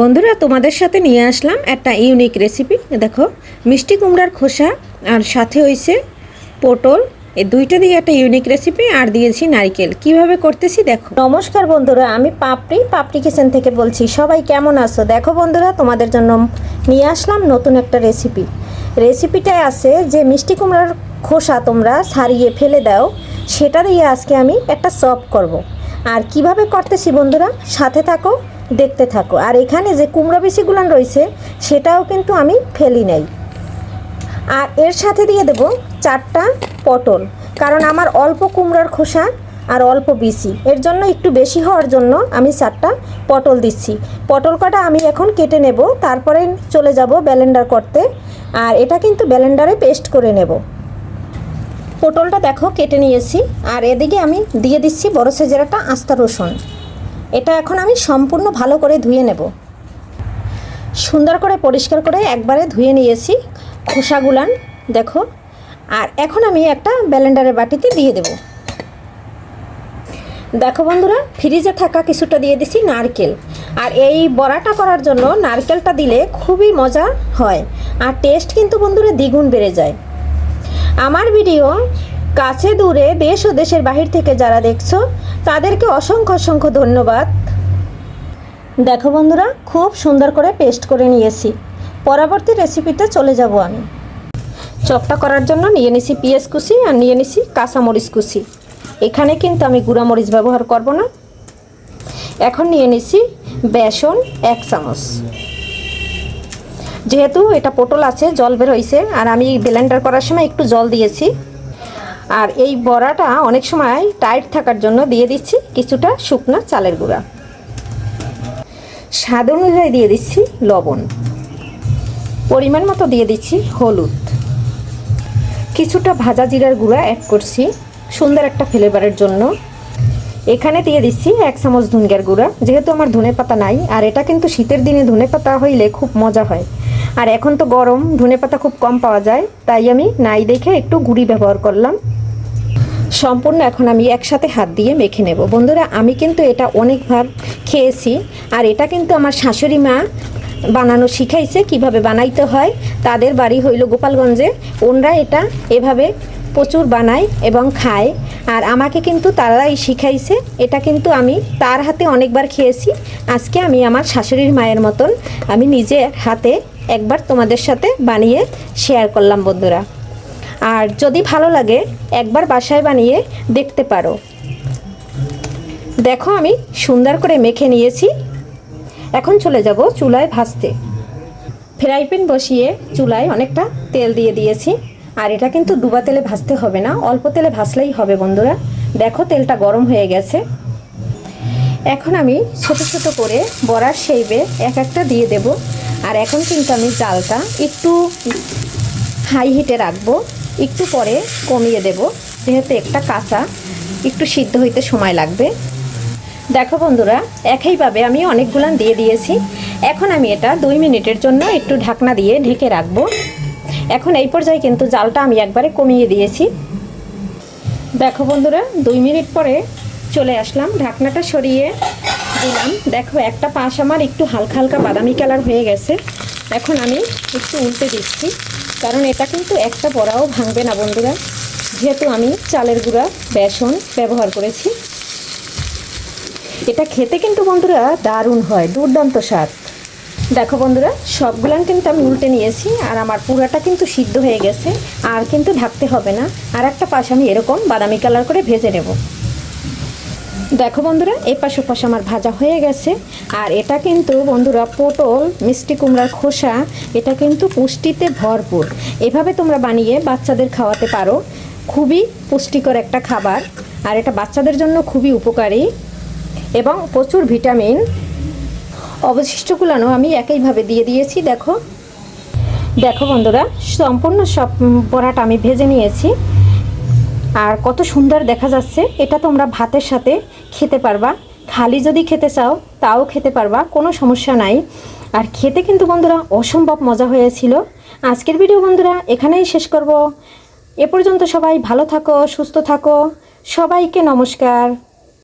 বন্ধুরা, তোমাদের সাথে নিয়ে আসলাম একটা ইউনিক রেসিপি দেখো, মিষ্টি কুমড়ার খোসা আর সাথে হয়েছে পটল। এই দুইটা দিয়ে একটা ইউনিক রেসিপি আর দিয়েছি নারকেল। কীভাবে করতেছি, দেখো। নমস্কার বন্ধুরা, আমি পাপড়ি পাপড়ি কিচেন থেকে বলছি, সবাই কেমন আছো? দেখো বন্ধুরা, তোমাদের জন্য নিয়ে আসলাম নতুন একটা রেসিপি রেসিপিটায় আছে যে মিষ্টি কুমড়ার খোসা তোমরা সারিয়ে ফেলে দাও, সেটা দিয়ে আজকে আমি একটা চপ করব। আর কীভাবে করতেছি বন্ধুরা, সাথে থাকো। দেখতে থাকো। আর এখানে যে কুমড়া বেশিগুলান রয়েছে, সেটাও কিন্তু আমি ফেলি নাই। আর এর সাথে দিয়ে দেব চারটা পটল, কারণ আমার অল্প কুমড়ার খোসা আর অল্প বেশি এর জন্য একটু বেশি হওয়ার জন্য আমি চারটা পটল দিচ্ছি। পটল কটা আমি এখন কেটে নেব, তারপরে চলে যাব ব্যালেন্ডার করতে। আর এটা কিন্তু ব্যালেন্ডারে পেস্ট করে নেব। পটলটা দেখো কেটে নিয়েছি। আর এদিকে আমি দিয়ে দিচ্ছি বড় সাইজের একটা আস্তা রসুন। এটা এখন আমি সম্পূর্ণ ভালো করে ধুয়ে নেব। সুন্দর করে পরিষ্কার করে একবারে ধুয়ে নিয়েছি খোসাগুলান, দেখো। আর এখন আমি একটা ব্যালেন্ডারের বাটিতে দিয়ে দেব। দেখো বন্ধুরা, ফ্রিজে থাকা কিছুটা দিয়ে দিছি নারকেল। আর এই বড়াটা করার জন্য নারকেলটা দিলে খুবই মজা হয়। আর টেস্ট কিন্তু বন্ধুরা দ্বিগুণ বেড়ে যায়। আমার ভিডিও কাছে দূরে দেশ ও দেশের বাহির থেকে যারা দেখছ, তাদেরকে অসংখ্য অসংখ্য ধন্যবাদ। দেখো বন্ধুরা, খুব সুন্দর করে পেস্ট করে নিয়েছি। পরবর্তী রেসিপিতে চলে যাব আমি। চপটা করার জন্য নিয়ে নিছি পেঁয়াজ কুচি আর নিয়ে নিছি কাঁচামরিচ কুচি। এখানে কিন্তু আমি গুঁড়ামরিচ ব্যবহার করব না। এখন নিয়ে নিছি বেসন এক চামচ। যেহেতু এটা পটল আছে, জল বের বেরোইছে আর আমি ব্লেন্ডার করার সময় একটু জল দিয়েছি। আর এই বড়াটা অনেক সময় টাইট থাকার জন্য দিয়ে দিচ্ছি কিছুটা শুকনা চালের গুঁড়া। স্বাদ অনুযায়ী দিয়ে দিচ্ছি লবণ। পরিমাণ মতো দিয়ে দিচ্ছি হলুদ। কিছুটা ভাজা জিরার গুঁড়া অ্যাড করছি সুন্দর একটা ফ্লেভারের জন্য। এখানে দিয়ে দিচ্ছি এক চামচ ধুনগার গুঁড়া, যেহেতু আমার ধনে পাতা নাই, আর এটা কিন্তু শীতের দিনে ধনে পাতা হইলে খুব মজা হয়। আর এখন তো গরম, ধনে পাতা খুব কম পাওয়া যায়, তাই আমি নাই দেখে একটু গুঁড়ি ব্যবহার করলাম। সম্পূর্ণ এখন আমি একসাথে হাত দিয়ে মেখে নেব। বন্ধুরা, আমি কিন্তু এটা অনেকবার খেয়েছি আর এটা কিন্তু আমার শাশুড়ি মা বানানো শিখাইছে কীভাবে বানাইতে হয়। তাদের বাড়ি হইল গোপালগঞ্জে। ওনরা এটা এভাবে প্রচুর বানায় এবং খায়। আর আমাকে কিন্তু তারাই শিখাইছে। এটা কিন্তু আমি তার হাতে অনেকবার খেয়েছি। আজকে আমি আমার শাশুড়ির মায়ের মতন আমি নিজের হাতে একবার তোমাদের সাথে বানিয়ে শেয়ার করলাম বন্ধুরা। আর যদি ভালো লাগে, একবার বাসায় বানিয়ে দেখতে পারো। দেখো আমি সুন্দর করে মেখে নিয়েছি। এখন চলে যাব চুলায় ভাজতে। ফ্রাই প্যান বসিয়ে চুলায় অনেকটা তেল দিয়ে দিয়েছি। আর এটা কিন্তু ডুবা তেলে ভাজতে হবে না, অল্প তেলে ভাজলেই হবে বন্ধুরা। দেখো তেলটা গরম হয়ে গেছে। এখন আমি ছোট ছোট করে বড়ার শেইবে এক একটা দিয়ে দেব। আর এখন কিন্তু আমি জালটা একটু হাই হিটে রাখব। একটু পরে কমিয়ে দেব। যেহেতু একটা কাঁচা, একটু সিদ্ধ হইতে সময় লাগবে। দেখো বন্ধুরা, একইভাবে আমি অনেকগুলান দিয়ে দিয়েছি। এখন আমি এটা দুই মিনিটের জন্য একটু ঢাকনা দিয়ে ঢেকে রাখব। এখন এই পর্যায়ে কিন্তু জালটা আমি একবারে কমিয়ে দিয়েছি। দেখো বন্ধুরা, দুই মিনিট পরে চলে আসলাম, ঢাকনাটা সরিয়ে দিলাম। দেখো, একটা পাশ আমার একটু হালকা হালকা বাদামি কালার হয়ে গেছে। এখন আমি একটু উল্টে দিচ্ছি। কারণ এটা কিন্তু একটা বড়াও ভাঙবে না, বন্ধুরা। যেহেতু আমি চালের গুঁড়া, বেসন ব্যবহার করেছি। এটা খেতে কিন্তু, বন্ধুরা, দারুণ হয়, দুর্দান্ত স্বাদ। দেখো, বন্ধুরা, সবগুলান কিন্তু আমি উল্টে নিয়েছি, আর আমার পুরাটা কিন্তু সিদ্ধ হয়ে গেছে, আর কিন্তু ঢাকতে হবে না। আর একটা পাশ আমি এরকম বাদামি কালার করে ভেজে নেব। দেখো বন্ধুরা এপাশ পাশ ওপাশ আমার ভাজা হয়ে গেছে। আর এটা কিন্তু বন্ধুরা পটল, মিষ্টি কুমড়ার খোসা, এটা কিন্তু পুষ্টিতে ভরপুর। এভাবে তোমরা বানিয়ে বাচ্চাদের খাওয়াতে পারো। খুবই পুষ্টিকর একটা খাবার। আর এটা বাচ্চাদের জন্য খুবই উপকারী। এবং প্রচুর ভিটামিন। অবশিষ্টগুলানো আমি একইভাবে দিয়ে দিয়েছি, দেখো। দেখো বন্ধুরা, সম্পূর্ণ সব বড়াটা আমি ভেজে নিয়েছি। আর কত সুন্দর দেখা যাচ্ছে। এটা তোমরা ভাতের সাথে খেতে পারবা। খালি যদি খেতে চাও, তাও খেতে পারবা। কোনো সমস্যা নাই। আর খেতে কিন্তু বন্ধুরা অসম্ভব মজা হয়েছিল। আজকের ভিডিও বন্ধুরা এখানেই শেষ করব। এ পর্যন্ত সবাই ভালো থাকো, সুস্থ থাকো। সবাইকে নমস্কার।